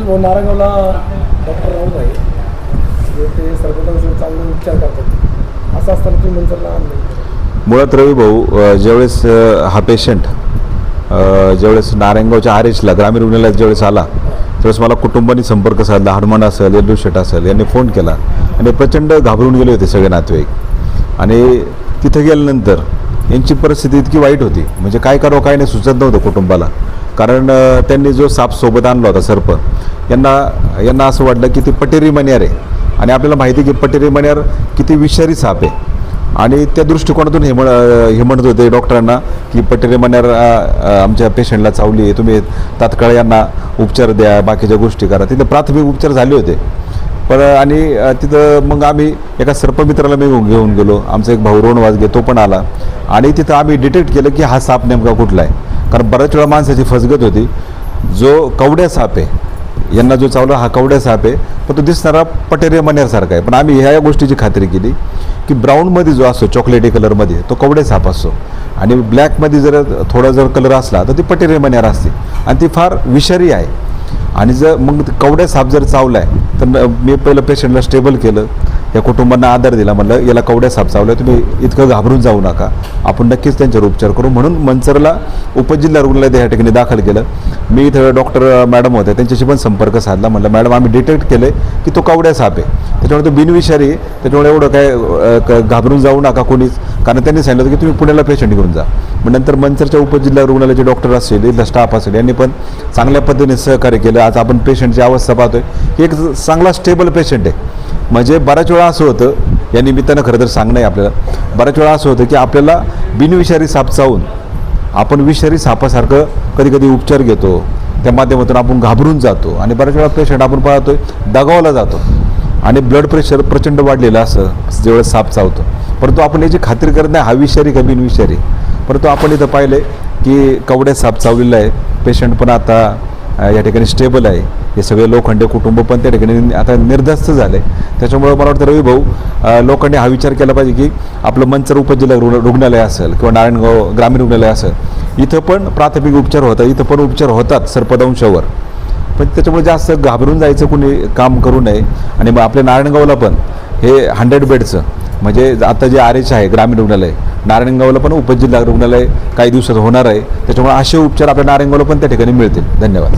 भाऊ नारायणगावला डॉक्टर राऊत आहे. ते सर्वोत्तम चांगले उपचार करतात. असं असताना तुम्ही मंचरला मुळात रवी भाऊ ज्यावेळेस हा पेशंट ज्यावेळेस नारायणगावच्या आर एचला ग्रामीण रुग्णालयात ज्यावेळेस आला त्यावेळेस मला कुटुंबानी संपर्क साधला हनुमान असेल येल्लू शेट असेल यांनी फोन केला. आणि प्रचंड घाबरून गेले होते सगळे नातेवाईक. आणि तिथं गेल्यानंतर यांची परिस्थिती इतकी वाईट होती. म्हणजे काय करावं काय नाही सुचत नव्हतं कुटुंबाला. कारण त्यांनी जो साप सोबत आणला होता सर्प यांना यांना असं वाटलं की ती पटेरी मण्यार आहे. आणि आपल्याला माहिती की पटेरी मण्यार किती विषारी साप आहे. आणि त्या दृष्टिकोनातून हे म्हण हे म्हणत होते डॉक्टरांना की पटेरी मण्यार आमच्या पेशंटला चावली आहे तुम्ही तात्काळ यांना उपचार द्या बाकीच्या गोष्टी करा. तिथे प्राथमिक उपचार झाले होते. पण आणि तिथं मग आम्ही एका सर्पमित्राला मी घेऊन- गेलो. आमचा एक भाऊ रोण वाजगे तो पण आला. आणि तिथं आम्ही डिटेक्ट केलं की हा साप नेमका कुठला आहे. कारण बऱ्याच वेळा माणसाची फसगत होती. जो कवड्या साप आहे यांना जो चावला हा कवड्या साप आहे पण तो दिसणारा पटेरे मण्यासारखा आहे. पण आम्ही ह्या या गोष्टीची खात्री केली की ब्राऊनमध्ये जो असतो चॉकलेटी कलरमध्ये तो कवडे साप असतो. आणि ब्लॅकमध्ये जर थोडा जर कलर असला तर ती पटेरे मण्यार असते. आणि ती फार विषारी आहे. आणि जर मग ते कवड्या साप जर चावला आहे तर मी पहिलं पेशंटला स्टेबल केलं. या कुटुंबांना आधार दिला. म्हणलं याला कवड्या साप चावला तुम्ही इतकं घाबरून जाऊ नका. आपण नक्कीच त्यांच्यावर उपचार करू. म्हणून मंचरला उपजिल्हा रुग्णालयात या ठिकाणी दाखल केलं. मी इथं डॉक्टर मॅडम होते. त्यांच्याशी पण संपर्क साधला. म्हटलं मॅडम आम्ही डिटेक्ट केलं की तो कवड्या साप आहे. त्याच्यामुळे तो बिनविषारी त्याच्यामुळे एवढं काय क- घाबरून जाऊ नका कोणीच. कारण त्यांनी सांगितलं होतं की तुम्ही पुण्याला पेशंट घेऊन जा. मग नंतर मंचरच्या उपजिल्हा रुग्णालयाचे डॉक्टर असतील इथला स्टाफ असेल यांनी पण चांगल्या पद्धतीने सहकार्य केलं. आज आपण पेशंटची अवस्था पाहतोय. की एक चांगला स्टेबल पेशंट आहे. म्हणजे बऱ्याच वेळा असं होतं या निमित्तानं खरं तर सांगणं आहे आपल्याला बऱ्याच वेळा असं होतं की आपल्याला बिनविषारी साप चावून आपण विषारी सापासारखं कधी कधी उपचार घेतो त्या माध्यमातून आपण घाबरून जातो आणि बऱ्याच वेळा पेशंट आपण पाहतो दगावला जातो आणि ब्लड प्रेशर प्रचंड वाढलेलं असं जेवढं साप चावतो. परंतु आपण याची खात्री करत नाही हा विषारी का बिनविषारी? परंतु आपण इथं पाहिलं की कवड्या साप चावलेला आहे पेशंट पण आता या ठिकाणी स्टेबल आहे. हे सगळे लोखंडे कुटुंब पण त्या ठिकाणी आता निर्धास्त झाले. त्याच्यामुळे मला वाटतं रवी भाऊ लोकांनी हा विचार केला पाहिजे की आपलं मंचर उपजिल्हा रुग्ण रुग्णालय असेल किंवा नारायणगाव ग्रामीण रुग्णालय असेल इथं पण प्राथमिक उपचार होतात इथं पण उपचार होतात सर्पदंशावर पण त्याच्यामुळे जास्त घाबरून जायचं कोणी काम करू नये. आणि मग आपल्या नारायणगावला पण हे हंड्रेड बेडचं म्हणजे आता जे आर एच आहे ग्रामीण रुग्णालय नारायणगावला पण उपजिल्हा रुग्णालय काही दिवसात होणार आहे. त्याच्यामुळे असे उपचार आपल्या नारायणगावला पण त्या ठिकाणी मिळतील. धन्यवाद.